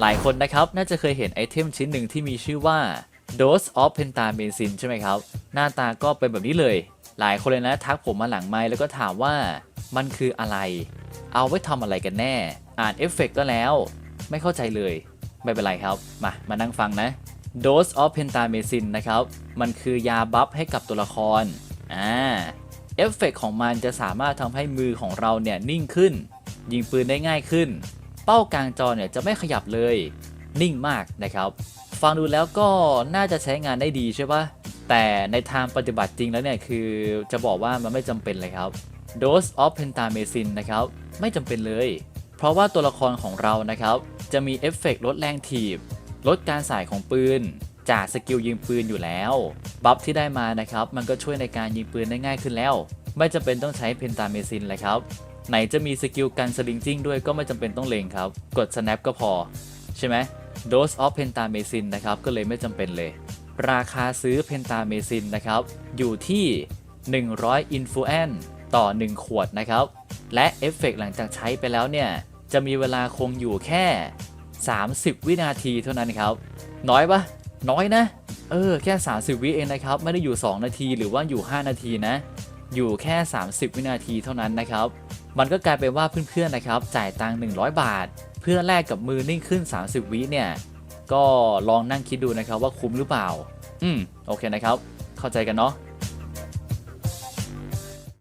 หลายคนนะครับน่าจะเคยเห็นไอเทมชิ้นหนึ่งที่มีชื่อว่า Dose of Pentamycin ใช่ไหมครับ หน้าตาก็เป็นแบบนี้เลย หลายคนเลยนะทักผมมาหลังไมค์แล้วก็ถามว่ามันคืออะไร เอาไว้ทำอะไรกันแน่ อ่านเอฟเฟกต์ก็แล้ว ไม่เข้าใจเลย ไม่เป็นไรครับ มา มานั่งฟังนะ Dose of Pentamycin นะครับ มันคือยาบัฟให้กับตัวละคร อ่า เอฟเฟกต์ของมันจะสามารถทำให้มือของเราเนี่ยนิ่งขึ้น ยิงปืนได้ง่ายขึ้น เป้ากลางจอเนี่ยจะไม่ขยับเลย นิ่งมากนะครับ ฟังดูแล้วก็น่าจะใช้งานได้ดีใช่ปะแต่ในทางปฏิบัติจริงแล้วเนี่ยคือจะบอกว่ามันไม่จำเป็นเลยครับ Dose of Pentamycin นะครับ ไม่จำเป็นเลย เพราะว่าตัวละครของเรานะครับ จะมีเอฟเฟกต์ลดแรงถีบ ลดการสายของปืน จากสกิลยิงปืนอยู่แล้ว บัฟที่ได้มานะครับ มันก็ช่วยในการยิงปืนได้ง่ายขึ้นแล้ว ไม่จำเป็นต้องใช้เพนตาเมซินเลยครับ ไหนจะมีสกิลกันสลิงจิ้งด้วยก็ไม่จำเป็นต้องเลงครับ กด snap ก็พอ ใช่ไหม Dose of Pentamycin นะครับ ก็เลยไม่จำเป็นเลย ราคาซื้อ Pentamycin นะครับ อยู่ที่ 100อินฟูแอนต่อ 1 ขวดนะครับ และเอฟเฟกต์หลังจากใช้ไปแล้วเนี่ย จะมีเวลาคงอยู่แค่ 30 วินาทีเท่านั้นครับ น้อยปะน้อยนะ เออ แค่ 30 วิเองนะครับ ไม่ได้อยู่ 2 นาทีหรือว่าอยู่ 5 นาทีนะ อยู่แค่ 30 วินาทีเท่านั้นนะครับ มันก็กลายเป็นว่าเพื่อนๆนะครับจ่ายตังค์100 บาท เพื่อแลกกับมือนิ่งขึ้น 30 วิเนี่ยก็ลองนั่งคิดดูนะครับว่าคุ้มหรือเปล่า อืมโอเคนะครับ เข้าใจกันเนาะ